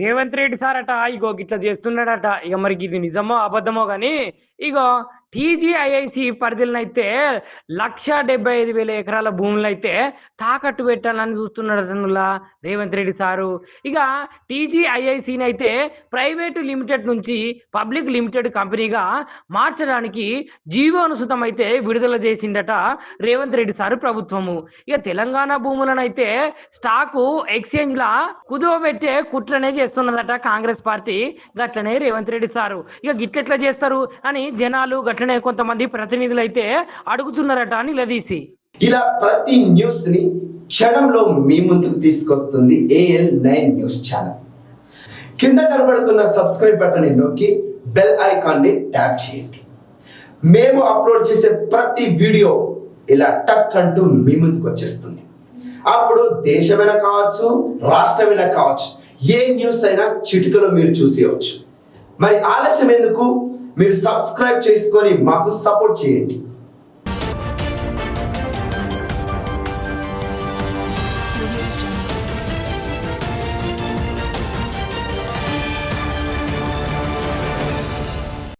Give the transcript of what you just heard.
Revanth Reddy sir అట ఇగో గిట్లా చేస్తున్నాడట. ఇక మరి ఇది నిజమో అబద్ధమో కానీ ఇగో టీజీఐఐసి పరిధిలోనైతే లక్ష డెబ్బై ఐదు వేల ఎకరాల భూములు అయితే తాకట్టు పెట్టాలని చూస్తున్నాడు నుల్లా రేవంత్ రెడ్డి సారు. ఇక టీజీఐఐసిని అయితే ప్రైవేటు లిమిటెడ్ నుంచి పబ్లిక్ లిమిటెడ్ కంపెనీగా మార్చడానికి జీవోనుసృతం అయితే విడుదల చేసిందట రేవంత్ రెడ్డి సారు ప్రభుత్వము. ఇక తెలంగాణ భూములను అయితే స్టాకు ఎక్స్చేంజ్ లా కుదువబెట్టే కుట్రనే చేస్తున్నదట కాంగ్రెస్ పార్టీ. గట్లనే రేవంత్ రెడ్డి సారు. ఇక గిట్లెట్లా చేస్తారు అని జనాలు గట్ల వెంటనే కొంతమంది ప్రతినిధులు అయితే అడుగుతున్నారట అని లదీసి ఇలా ప్రతి న్యూస్ని క్షణంలో మీ ముందుకు తీసుకొస్తుంది ఏఎల్ నైన్ న్యూస్ ఛానల్. కింద కనబడుతున్న సబ్స్క్రైబ్ బటన్ నొక్కి బెల్ ఐకాన్ని ట్యాప్ చేయండి. మేము అప్లోడ్ చేసే ప్రతి వీడియో ఇలా టక్ అంటూ మీ ముందుకు వచ్చేస్తుంది. అప్పుడు దేశమైనా కావచ్చు రాష్ట్రమైనా కావచ్చు ఏ న్యూస్ అయినా చిటికలో మీరు చూసేయవచ్చు. మరి ఆలస్యం ఎందుకు? మీరు సబ్స్క్రైబ్ చేసుకొని మాకు సపోర్ట్ చేయండి.